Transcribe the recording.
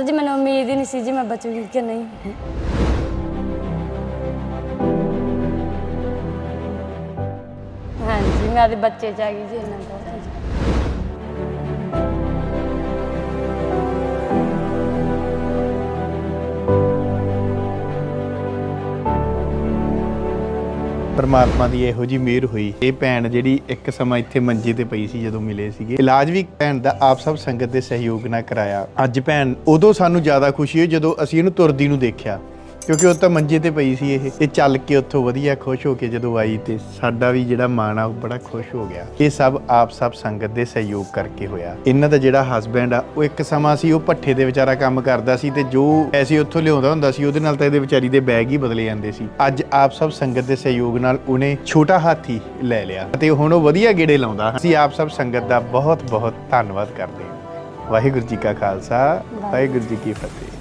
Sir ਜੀ, ਮੈਨੂੰ ਉਮੀਦ ਹੀ ਨਹੀਂ ਸੀ ਜੀ ਮੈਂ ਬਚੂਗੀ ਕਿ ਨਹੀਂ। ਹਾਂਜੀ, ਮੈਂ ਆਪਦੇ ਬੱਚੇ ਚ ਆ ਗਈ ਜੀ, ਇਹਨਾਂ ਬਹੁਤ ਪਰਮਾਤਮਾ ਦੀ ਇਹੋ ਜੀ ਮਿਹਰ ਹੋਈ। ਇਹ ਭੈਣ ਜਿਹੜੀ ਇੱਕ ਸਮਾਂ ਇੱਥੇ ਮੰਜੇ ਤੇ ਪਈ ਸੀ ਜਦੋਂ ਮਿਲੇ ਸੀਗੇ। ਇਲਾਜ ਵੀ ਭੈਣ ਦਾ ਆਪ ਸਭ ਸੰਗਤ ਦੇ ਸਹਿਯੋਗ ਨਾਲ ਕਰਾਇਆ। ਅੱਜ ਭੈਣ ਉਦੋਂ ਸਾਨੂੰ ਜ਼ਿਆਦਾ ਖੁਸ਼ੀ ਹੋਈ ਜਦੋਂ ਅਸੀਂ ਇਹਨੂੰ ਤੁਰਦੀ ਨੂੰ ਦੇਖਿਆ। ਕਿਉਂਕਿ ਉਹ ਤਾਂ ਮੰਜੇ ਤੇ ਪਈ ਸੀ ਇਹ। ਇਹ ਚੱਲ ਕੇ ਉੱਥੋਂ ਵਧੀਆ ਖੁਸ਼ ਹੋ ਕੇ ਜਦੋਂ ਆਈ ਤੇ ਸਾਡਾ ਵੀ ਜਿਹੜਾ ਮਨ ਆ, ਉਹ ਬੜਾ ਖੁਸ਼ ਹੋ ਗਿਆ। ਇਹ ਸਭ ਆਪ ਸਭ ਸੰਗਤ ਦੇ ਸਹਿਯੋਗ ਕਰਕੇ ਹੋਇਆ। ਇਹਨਾਂ ਦਾ ਜਿਹੜਾ ਹਸਬੈਂਡ ਆ, ਉਹ ਇੱਕ ਸਮਾਂ ਸੀ ਉਹ ਪੱਠੇ ਦੇ ਵਿਚਾਰਾ ਕੰਮ ਕਰਦਾ ਸੀ ਤੇ ਜੋ ਪੈਸੇ ਉੱਥੋਂ ਲਿਆਉਂਦਾ ਹੁੰਦਾ ਸੀ, ਉਹਦੇ ਨਾਲ ਤਾਂ ਇਹਦੇ ਵਿਚਾਰੀ ਦੇ ਬੈਗ ਹੀ ਬਦਲੇ ਜਾਂਦੇ ਸੀ। ਅੱਜ ਆਪ ਸਭ ਸੰਗਤ ਦੇ ਸਹਿਯੋਗ ਨਾਲ ਉਹਨੇ ਛੋਟਾ ਹਾਥੀ ਲੈ ਲਿਆ ਤੇ ਹੁਣ ਉਹ ਵਧੀਆ ਗੇੜੇ ਲਾਉਂਦਾ। ਅਸੀਂ ਆਪ ਸਭ ਸੰਗਤ ਦਾ ਬਹੁਤ ਬਹੁਤ ਧੰਨਵਾਦ ਕਰਦੇ ਹਾਂ। ਵਾਹਿਗੁਰੂ ਜੀ ਕਾ ਖਾਲਸਾ, ਵਾਹਿਗੁਰੂ ਜੀ ਕੀ ਫਤਿਹ।